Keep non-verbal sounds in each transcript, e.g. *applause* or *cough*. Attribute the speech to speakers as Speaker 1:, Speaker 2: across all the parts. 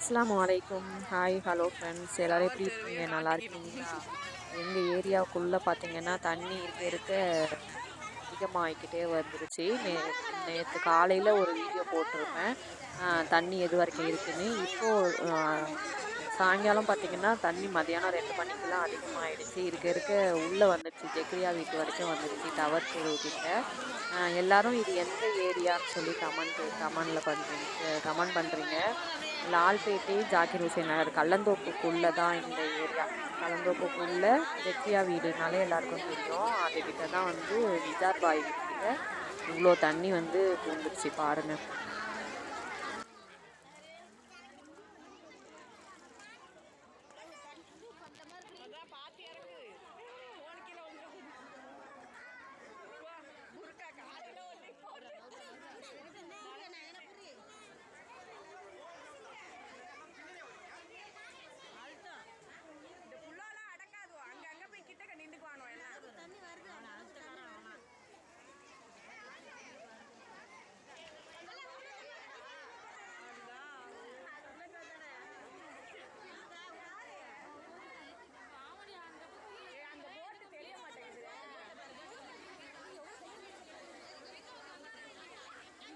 Speaker 1: அஸ்லாம் வலைக்கும் hi hello friends எல்லோரும் எப்படி இருக்கீங்க நல்லா இருக்கீங்களா எங்கள் ஏரியாவுக்குள்ளே பார்த்தீங்கன்னா தண்ணி இருக்க இருக்க அதிகமாகிக்கிட்டே வந்துருச்சு நே நேற்று காலையில் ஒரு வீடியோ போட்டிருப்பேன் தண்ணி எது வரைக்கும் இருக்குன்னு இப்போது சாயங்காலம் பார்த்திங்கன்னா தண்ணி மதியானம் ரெண்டு மணிக்கெல்லாம் அதிகமாகிடுச்சு இருக்க இருக்க உள்ளே வந்துடுச்சு ஜெக்ரியா வீட்டு வரைக்கும் வந்துடுச்சு டவர் கிட்ட எல்லோரும் இது எந்த ஏரியான்னு சொல்லி கமெண்ட் கமெண்டில் பண்ணுறீங்க கமெண்ட் பண்ணுறீங்க லால்பேட்டை ஜாக்கிர் ஹுசேன் நகர் கல்லந்தோப்புக்குள்ளே தான் இந்த ஏரியா கலந்தோப்புக்குள்ளே வெற்றியா வீடுனாலே எல்லாருக்கும் தெரியும் அதுக்கிட்ட தான் வந்து நிஜார் வீட்டில் இவ்வளோ தண்ணி வந்து பூந்துருச்சு பாருங்கள்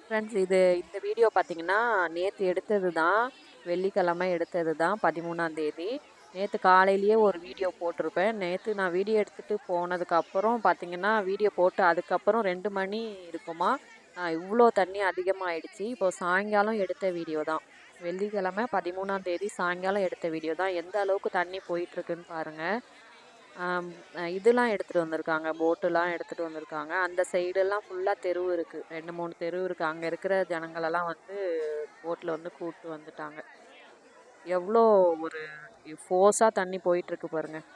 Speaker 1: ஃப்ரெண்ட்ஸ் இது இந்த வீடியோ பார்த்தீங்கன்னா நேற்று எடுத்தது தான் வெள்ளிக்கிழமை எடுத்தது தான் பதிமூணாந்தேதி நேற்று காலையிலேயே ஒரு வீடியோ போட்டிருப்பேன் நேற்று நான் வீடியோ எடுத்துகிட்டு போனதுக்கப்புறம் பார்த்தீங்கன்னா வீடியோ போட்டு அதுக்கப்புறம் ரெண்டு மணி இருக்குமா இவ்வளோ தண்ணி அதிகமாகிடுச்சு இப்போது சாயங்காலம் எடுத்த வீடியோ தான் வெள்ளிக்கிழமை பதிமூணாந்தேதி சாயங்காலம் எடுத்த வீடியோ தான் எந்த அளவுக்கு தண்ணி போயிட்டுருக்குன்னு பாருங்கள் இதெல்லாம் எடுத்துகிட்டு வந்திருக்காங்க போட்டெல்லாம் எடுத்துகிட்டு வந்திருக்காங்க அந்த சைடெல்லாம் ஃபுல்லாக தெரு இருக்குது ரெண்டு மூணு தெரு இருக்குது அங்கே இருக்கிற ஜனங்களெல்லாம் வந்து போட்டில் வந்து கூப்பிட்டு வந்துட்டாங்க எவ்வளோ ஒரு ஃபோர்ஸாக தண்ணி போயிட்டுருக்கு பாருங்கள்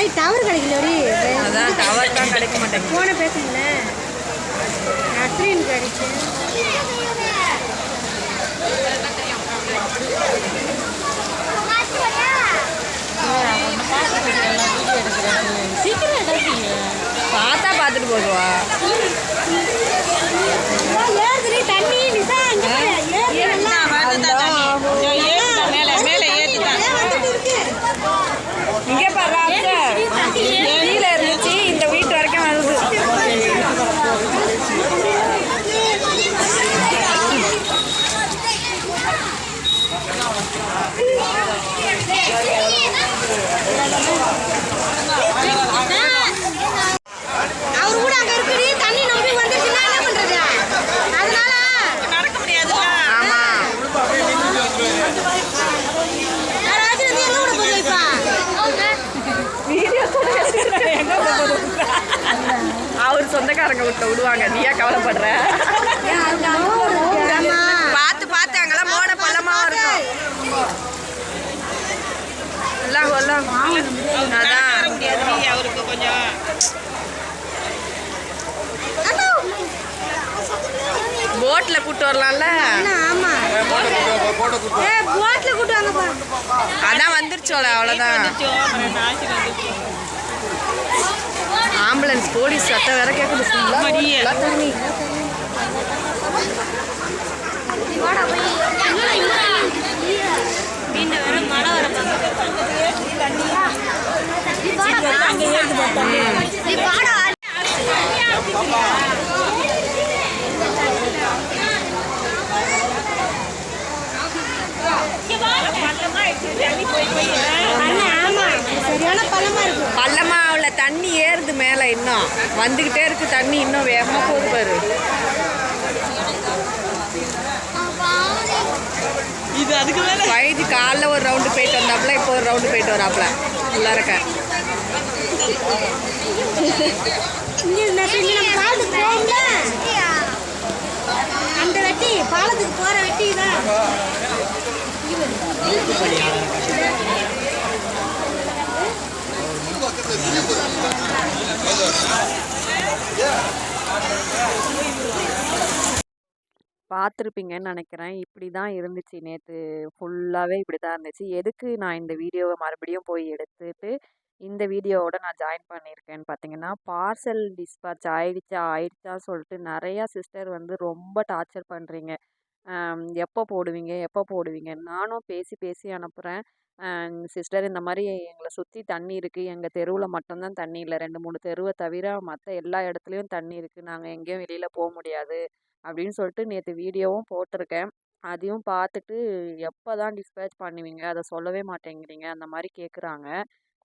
Speaker 2: அதே டவர் ஒரு அதான்
Speaker 3: டவர் தான் கிடைக்க மாட்டேங்குது போன பேசுங்க நஸ்ரீன் கிடைச்சு சீக்கிரம் எடுக்கிறீங்க பார்த்தா சொந்தக்காரங்க விட்டு விடுவாங்க நீயா கவலைப்படுற பார்த்து பார்த்து அங்கெல்லாம் மோட பழமா இருக்கும் எல்லாம் எல்லாம் அதான் அவருக்கு கொஞ்சம் போட்ல கூட்டு வரலாம்ல அதான் வந்துருச்சோட அவ்வளவுதான் ஆம்புலன்ஸ் போலீஸ் சட்டம் வேற கேட்குது ஃபுல்லாக தண்ணி சரியான மேலே இன்னும் வந்துக்கிட்டே இருக்கு தண்ணி இன்னும் வேகமாக போது பாரு இது அதுக்கு மேலே வயது காலைல ஒரு ரவுண்டு போயிட்டு வந்தாப்புல இப்போ ஒரு ரவுண்டு போயிட்டு வராப்புல நல்லா இருக்க பாலத்துக்கு வெட்டி தான்
Speaker 1: பார்த்துருப்பீங்கன்னு நினைக்கிறேன் இப்படி தான் இருந்துச்சு நேற்று ஃபுல்லாகவே இப்படி தான் இருந்துச்சு எதுக்கு நான் இந்த வீடியோவை மறுபடியும் போய் எடுத்துட்டு இந்த வீடியோவோட நான் ஜாயின் பண்ணியிருக்கேன்னு பார்த்தீங்கன்னா பார்சல் டிஸ்பேட்ச் ஆயிடுச்சா ஆயிடுச்சா சொல்லிட்டு நிறையா சிஸ்டர் வந்து ரொம்ப டார்ச்சர் பண்ணுறீங்க எப்போ போடுவீங்க எப்போ போடுவீங்க நானும் பேசி பேசி அனுப்புகிறேன் சிஸ்டர் இந்த மாதிரி எங்களை சுற்றி தண்ணி இருக்குது எங்கள் தெருவில் மட்டும்தான் தண்ணி இல்லை ரெண்டு மூணு தெருவை தவிர மற்ற எல்லா இடத்துலையும் தண்ணி இருக்குது நாங்கள் எங்கேயும் வெளியில் போக முடியாது அப்படின்னு சொல்லிட்டு நேற்று வீடியோவும் போட்டிருக்கேன் அதையும் பார்த்துட்டு எப்போ தான் டிஸ்பேச் பண்ணுவீங்க அதை சொல்லவே மாட்டேங்கிறீங்க அந்த மாதிரி கேட்குறாங்க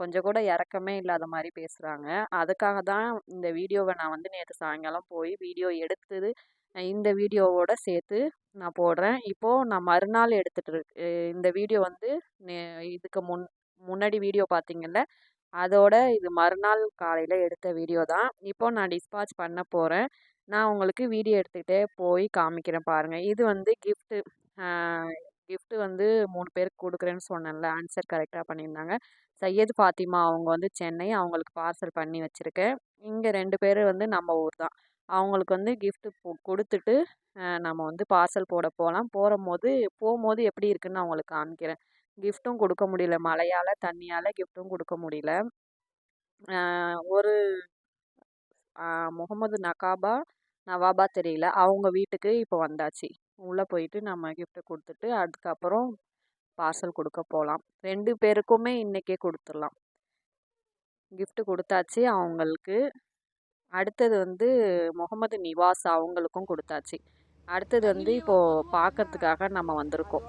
Speaker 1: கொஞ்சம் கூட இறக்கமே இல்லாத மாதிரி பேசுகிறாங்க அதுக்காக தான் இந்த வீடியோவை நான் வந்து நேற்று சாயங்காலம் போய் வீடியோ எடுத்து இந்த வீடியோவோடு சேர்த்து நான் போடுறேன் இப்போது நான் மறுநாள் எடுத்துகிட்டு இந்த வீடியோ வந்து இதுக்கு முன் முன்னாடி வீடியோ பார்த்திங்கல்ல அதோட இது மறுநாள் காலையில் எடுத்த வீடியோ தான் இப்போ நான் டிஸ்பாச் பண்ண போகிறேன் நான் உங்களுக்கு வீடியோ எடுத்துக்கிட்டே போய் காமிக்கிறேன் பாருங்கள் இது வந்து கிஃப்ட்டு கிஃப்ட்டு வந்து மூணு பேருக்கு கொடுக்குறேன்னு சொன்னேன்ல ஆன்சர் கரெக்டாக பண்ணியிருந்தாங்க சையது ஃபாத்திமா அவங்க வந்து சென்னை அவங்களுக்கு பார்சல் பண்ணி வச்சுருக்கேன் இங்கே ரெண்டு பேர் வந்து நம்ம ஊர் தான் அவங்களுக்கு வந்து கிஃப்ட்டு கொடுத்துட்டு நம்ம வந்து பார்சல் போட போகலாம் போகும்போது போகும்போது எப்படி இருக்குதுன்னு அவங்களுக்கு காமிக்கிறேன் கிஃப்ட்டும் கொடுக்க முடியல மழையால் தண்ணியால் கிஃப்ட்டும் கொடுக்க முடியல ஒரு முகமது நகாபா நவாபா தெரியல அவங்க வீட்டுக்கு இப்போ வந்தாச்சு உள்ளே போயிட்டு நம்ம கிஃப்ட்டை கொடுத்துட்டு அதுக்கப்புறம் பார்சல் கொடுக்க போகலாம் ரெண்டு பேருக்குமே இன்றைக்கே கொடுத்துடலாம் கிஃப்ட்டு கொடுத்தாச்சு அவங்களுக்கு அடுத்தது வந்து முகமது நிவாஸ் அவங்களுக்கும் கொடுத்தாச்சு அடுத்தது வந்து இப்போது பார்க்கறதுக்காக நம்ம வந்திருக்கோம்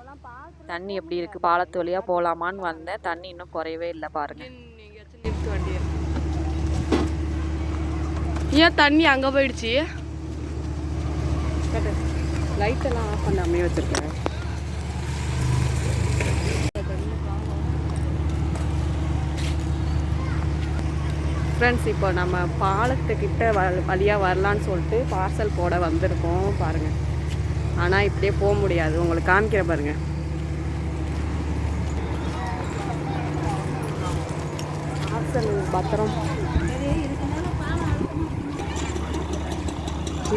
Speaker 1: தண்ணி எப்படி இருக்குது பாலத்து வழியாக போகலாமான்னு வந்தேன் தண்ணி இன்னும் குறையவே இல்லை பாருங்க
Speaker 3: ஏன் தண்ணி அங்கே போயிடுச்சு லைட்டெல்லாம் ஆஃப் பண்ணாமே வச்சுருக்கேன் ஃப்ரெண்ட்ஸ் இப்போ நம்ம பாலத்துக்கிட்ட வ வழியாக வரலான்னு சொல்லிட்டு பார்சல் போட வந்திருக்கோம் பாருங்கள் ஆனால் இப்படியே போக முடியாது உங்களுக்கு காமிக்கிற பாருங்கள் பார்சல் பத்திரம்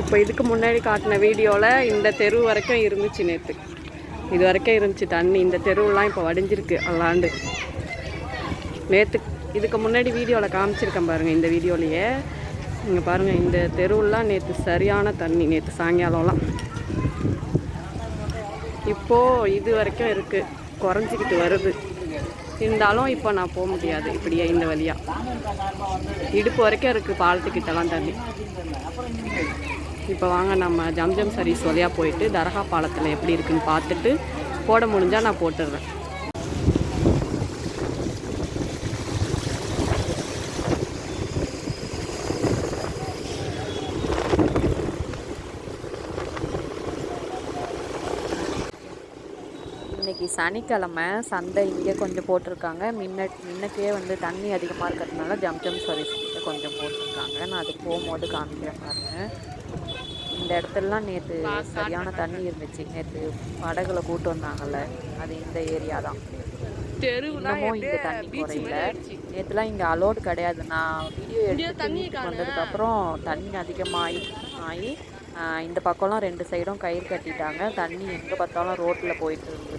Speaker 3: இப்போ இதுக்கு முன்னாடி காட்டின வீடியோவில் இந்த தெரு வரைக்கும் இருந்துச்சு நேற்று இது வரைக்கும் இருந்துச்சு தண்ணி இந்த தெருவெலாம் இப்போ வடிஞ்சிருக்கு அல்லாண்டு நேற்று இதுக்கு முன்னாடி வீடியோவில் காமிச்சிருக்கேன் பாருங்கள் இந்த வீடியோலையே இங்கே பாருங்கள் இந்த தெருவெலாம் நேற்று சரியான தண்ணி நேற்று சாயங்காலம்லாம் இப்போது இது வரைக்கும் இருக்குது குறைஞ்சிக்கிட்டு வருது இருந்தாலும் இப்போ நான் போக முடியாது இப்படியே இந்த வழியாக இடுப்பு வரைக்கும் இருக்குது பாலத்துக்கிட்டலாம் தண்ணி இப்போ வாங்க நம்ம ஜம்ஜம் சர்வீஸ் வழியாக போயிட்டு தரகா பாலத்தில் எப்படி இருக்குன்னு பார்த்துட்டு போட முடிஞ்சால் நான் போட்டுடுறேன்
Speaker 1: சனிக்கிழமை சந்தை இங்கே கொஞ்சம் போட்டிருக்காங்க முன்ன முன்னக்கே வந்து தண்ணி அதிகமாக இருக்கிறதுனால ஜம் ஜம் சர்வீஸ் கொஞ்சம் போட்டிருக்காங்க நான் அது போகும்போது காமிக்கிறேன் பாருங்க இந்த இடத்துலலாம் நேற்று சரியான தண்ணி இருந்துச்சு நேற்று படகுல கூட்டு வந்தாங்கல்ல அது இந்த ஏரியா தான் இன்னமும் இந்த தண்ணி குறையில நேற்றுலாம் இங்கே அலோடு கிடையாது நான் வீடியோ எடுத்து வந்ததுக்கப்புறம் தண்ணி அதிகமாகி ஆகி இந்த பக்கம்லாம் ரெண்டு சைடும் கயிறு கட்டிட்டாங்க தண்ணி எங்கே பார்த்தாலும் ரோட்டில் போயிட்டு இருந்தது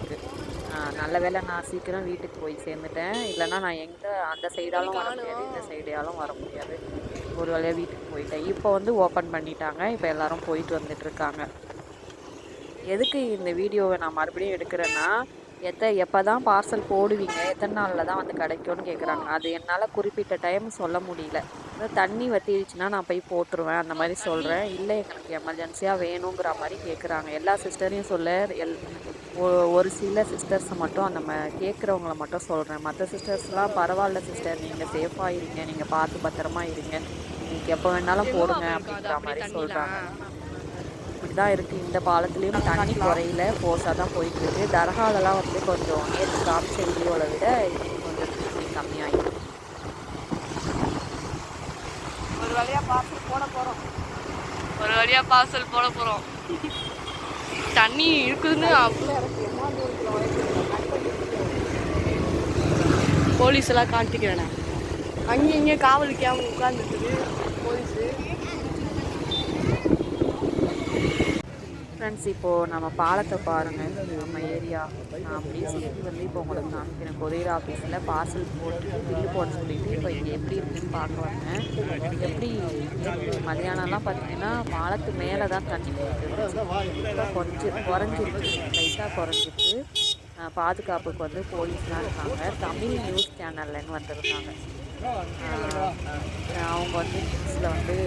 Speaker 1: நல்ல வேலை நான் சீக்கிரம் வீட்டுக்கு போய் சேர்ந்துட்டேன் இல்லைனா நான் எங்கே அந்த சைடாலும் வர முடியாது இந்த சைடாலும் வர முடியாது ஒரு வேலையாக வீட்டுக்கு போயிட்டேன் இப்போ வந்து ஓப்பன் பண்ணிட்டாங்க இப்போ எல்லோரும் போயிட்டு வந்துட்டுருக்காங்க எதுக்கு இந்த வீடியோவை நான் மறுபடியும் எடுக்கிறேன்னா எத்த எப்போ தான் பார்சல் போடுவீங்க எத்தனை நாளில் தான் வந்து கிடைக்கும்னு கேட்குறாங்க அது என்னால் குறிப்பிட்ட டைம் சொல்ல முடியல தண்ணி வத்திடுச்சுன்னா நான் போய் போட்டுருவேன் அந்த மாதிரி சொல்கிறேன் இல்லை எங்களுக்கு எமர்ஜென்சியாக வேணுங்கிற மாதிரி கேட்குறாங்க எல்லா சிஸ்டரையும் சொல்ல எல் ஒரு சில சிஸ்டர்ஸை மட்டும் நம்ம கேட்குறவங்கள மட்டும் சொல்கிறேன் மற்ற சிஸ்டர்ஸ்லாம் பரவாயில்ல சிஸ்டர் நீங்கள் சேஃபாக இருங்க நீங்கள் பார்த்து பத்திரமா இருங்க நீங்கள் எப்போ வேணாலும் போடுங்க அப்படின்ற மாதிரி சொல்கிறாங்க இப்படி தான் இருக்குது இந்த பாலத்துலேயும் தண்ணி குறையில ஃபோர்ஸாக தான் போயிட்டுருக்கு தரகாலெல்லாம் வந்து கொஞ்சம் நேற்று காமிச்ச வீடியோவில் விட கொஞ்சம் தண்ணி
Speaker 3: ஒரு வழியாக பார்சல் போட போகிறோம் ஒரு வழியாக பார்சல் போட போகிறோம் *laughs* தண்ணி இருக்குதுன்னு போலீஸ் எல்லாம் காட்டிக்கிறேன் அங்கே இங்கே காவலுக்கே அவங்க உட்காந்துருக்குது
Speaker 1: ஃப்ரெண்ட்ஸ் இப்போது நம்ம பாலத்தை பாருங்கள் நம்ம ஏரியா நான் அப்படியே சேர்த்து வந்து இப்போ உங்களுக்கு காமிக்கிறேன் கொரியர் ஆஃபீஸில் பார்சல் போட்டு பில்லு போட சொல்லிட்டு இப்போ இங்கே எப்படி இருக்குன்னு பார்க்க வந்தேன் எப்படி மதியானம்லாம் பார்த்தீங்கன்னா பாலத்து மேலே தான் தண்ணி இப்போ கொஞ்சம் குறைஞ்சிருக்கு லைட்டாக குறைஞ்சிருக்கு பாதுகாப்புக்கு வந்து போலீஸ்லாம் இருக்காங்க தமிழ் நியூஸ் சேனல்லன்னு வந்துருக்காங்க அவங்க வந்து நியூஸில் வந்து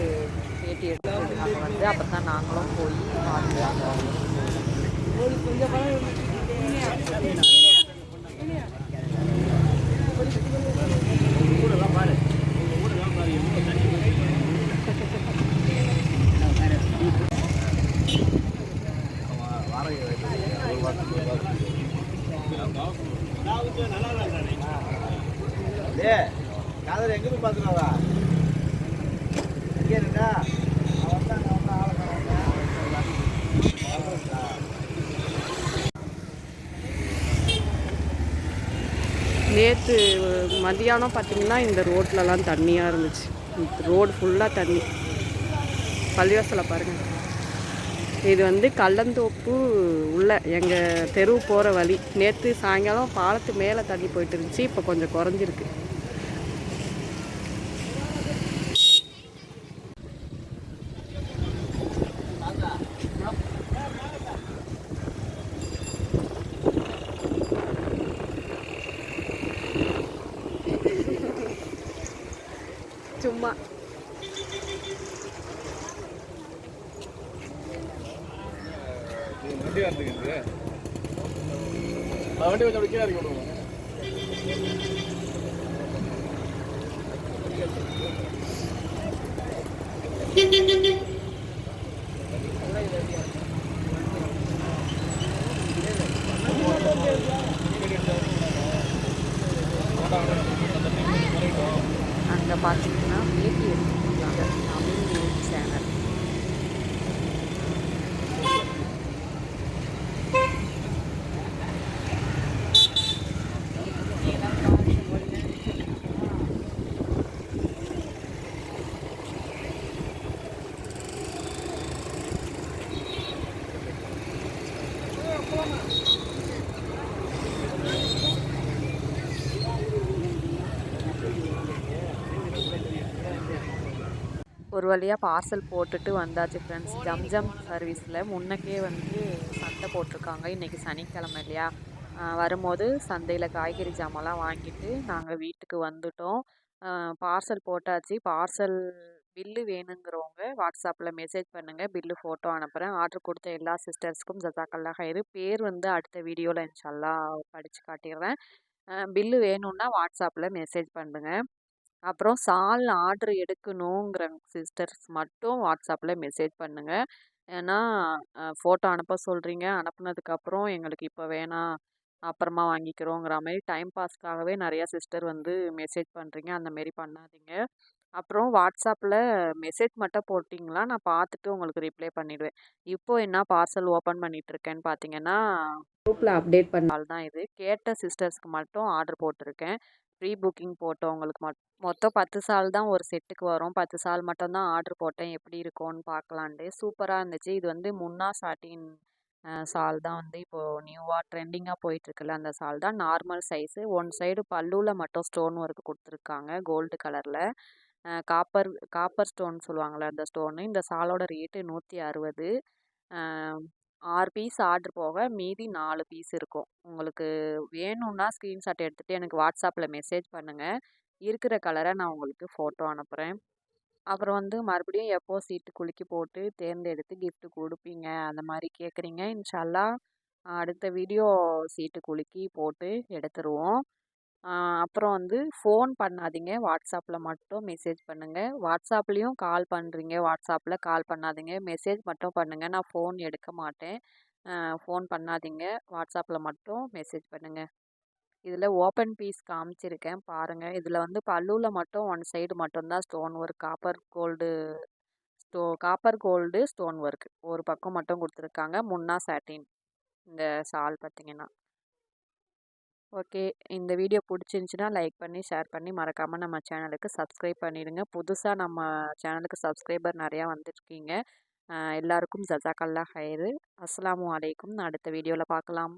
Speaker 1: பேட்டி எடுத்து நாங்கள் வந்து அப்போ தான் நாங்களும் போய் வாங்கி வாங்குறோம் நேற்று மதியானம் பார்த்தீங்கன்னா இந்த ரோட்லலாம் தண்ணியாக இருந்துச்சு ரோடு ஃபுல்லாக தண்ணி பள்ளிவாசலை பாருங்கள் இது வந்து கள்ளந்தோப்பு உள்ள எங்கள் தெரு போகிற வழி நேற்று சாயங்காலம் பாலத்து மேலே தண்ணி போயிட்டு இருந்துச்சு இப்போ கொஞ்சம் குறைஞ்சிருக்கு வண்டி வந்துருக்கு அந்த வண்டி கொஞ்சம் அப்படி கீழே இறக்கி விடுவோம் Ding ding ஒரு வழியாக பார்சல் போட்டுட்டு வந்தாச்சு ஃப்ரெண்ட்ஸ் ஜம்ஜம் சர்வீஸில் முன்னக்கே வந்து சந்தை போட்டிருக்காங்க இன்றைக்கி சனிக்கிழமை இல்லையா வரும்போது சந்தையில் காய்கறி ஜாமெல்லாம் வாங்கிட்டு நாங்கள் வீட்டுக்கு வந்துட்டோம் பார்சல் போட்டாச்சு பார்சல் பில்லு வேணுங்கிறவங்க வாட்ஸ்அப்பில் மெசேஜ் பண்ணுங்கள் பில்லு ஃபோட்டோ அனுப்புகிறேன் ஆர்டர் கொடுத்த எல்லா சிஸ்டர்ஸ்க்கும் ஜசாக்கல்லாக ஹயிறு பேர் வந்து அடுத்த வீடியோவில் இன்ஷால்லாம் படித்து காட்டிடுறேன் பில்லு வேணும்னா வாட்ஸ்அப்பில் மெசேஜ் பண்ணுங்கள் அப்புறம் சால் ஆர்டர் எடுக்கணுங்கிற சிஸ்டர்ஸ் மட்டும் வாட்ஸ்அப்பில் மெசேஜ் பண்ணுங்கள் ஏன்னா ஃபோட்டோ அனுப்ப சொல்கிறீங்க அனுப்புனதுக்கப்புறம் எங்களுக்கு இப்போ வேணாம் அப்புறமா வாங்கிக்கிறோங்கிற மாதிரி டைம் பாஸ்க்காகவே நிறையா சிஸ்டர் வந்து மெசேஜ் பண்ணுறீங்க அந்த மாரி பண்ணாதீங்க அப்புறம் வாட்ஸ்அப்பில் மெசேஜ் மட்டும் போட்டிங்களா நான் பார்த்துட்டு உங்களுக்கு ரிப்ளை பண்ணிவிடுவேன் இப்போது என்ன பார்சல் ஓப்பன் பண்ணிகிட்ருக்கேன்னு பார்த்தீங்கன்னா குரூப்பில் அப்டேட் பண்ணால் தான் இது கேட்ட சிஸ்டர்ஸ்க்கு மட்டும் ஆர்டர் போட்டிருக்கேன் ப்ரீ புக்கிங் போட்டவங்களுக்கு மட் மொத்தம் பத்து சால் தான் ஒரு செட்டுக்கு வரும் பத்து சால் மட்டும்தான் ஆர்டர் போட்டேன் எப்படி இருக்கும்னு பார்க்கலான்ட்டு சூப்பராக இருந்துச்சு இது வந்து முன்னா சாட்டின் சால் தான் வந்து இப்போது நியூவாக ட்ரெண்டிங்காக போயிட்டுருக்குல்ல அந்த சால் தான் நார்மல் சைஸு ஒன் சைடு பல்லுவில் மட்டும் ஸ்டோன் ஒர்க் கொடுத்துருக்காங்க கோல்டு கலரில் காப்பர் காப்பர் ஸ்டோன் சொல்லுவாங்களே அந்த ஸ்டோனு இந்த சாலோட ரேட்டு நூற்றி அறுபது ஆறு பீஸ் ஆர்டர் போக மீதி நாலு பீஸ் இருக்கும் உங்களுக்கு வேணும்னா ஸ்க்ரீன்ஷாட் எடுத்துகிட்டு எனக்கு வாட்ஸ்அப்பில் மெசேஜ் பண்ணுங்கள் இருக்கிற கலரை நான் உங்களுக்கு ஃபோட்டோ அனுப்புகிறேன் அப்புறம் வந்து மறுபடியும் எப்போ சீட்டு குலுக்கி போட்டு தேர்ந்தெடுத்து கிஃப்ட் கொடுப்பீங்க அந்த மாதிரி கேட்குறீங்க இன்ஷால்லா அடுத்த வீடியோ சீட்டு குலுக்கி போட்டு எடுத்துருவோம் அப்புறம் வந்து ஃபோன் பண்ணாதீங்க வாட்ஸ்அப்பில் மட்டும் மெசேஜ் பண்ணுங்கள் வாட்ஸ்அப்லேயும் கால் பண்ணுறீங்க வாட்ஸ்அப்பில் கால் பண்ணாதீங்க மெசேஜ் மட்டும் பண்ணுங்கள் நான் ஃபோன் எடுக்க மாட்டேன் ஃபோன் பண்ணாதீங்க வாட்ஸ்அப்பில் மட்டும் மெசேஜ் பண்ணுங்கள் இதில் ஓப்பன் பீஸ் காமிச்சிருக்கேன் பாருங்கள் இதில் வந்து பல்லூவில் மட்டும் ஒன் சைடு மட்டும்தான் ஸ்டோன் ஒர்க் காப்பர் கோல்டு ஸ்டோ காப்பர் கோல்டு ஸ்டோன் ஒர்க் ஒரு பக்கம் மட்டும் கொடுத்துருக்காங்க முன்னா சாட்டின் இந்த சால் பார்த்திங்கன்னா ஓகே இந்த வீடியோ பிடிச்சிருந்துச்சின்னா லைக் பண்ணி ஷேர் பண்ணி மறக்காமல் நம்ம சேனலுக்கு சப்ஸ்கிரைப் பண்ணிடுங்க புதுசாக நம்ம சேனலுக்கு சப்ஸ்கிரைபர் நிறையா வந்துருக்கீங்க எல்லாருக்கும் ஜசாக்கல்லா ஹயரு அஸ்லாம் வலைக்கும் அடுத்த வீடியோவில் பார்க்கலாம்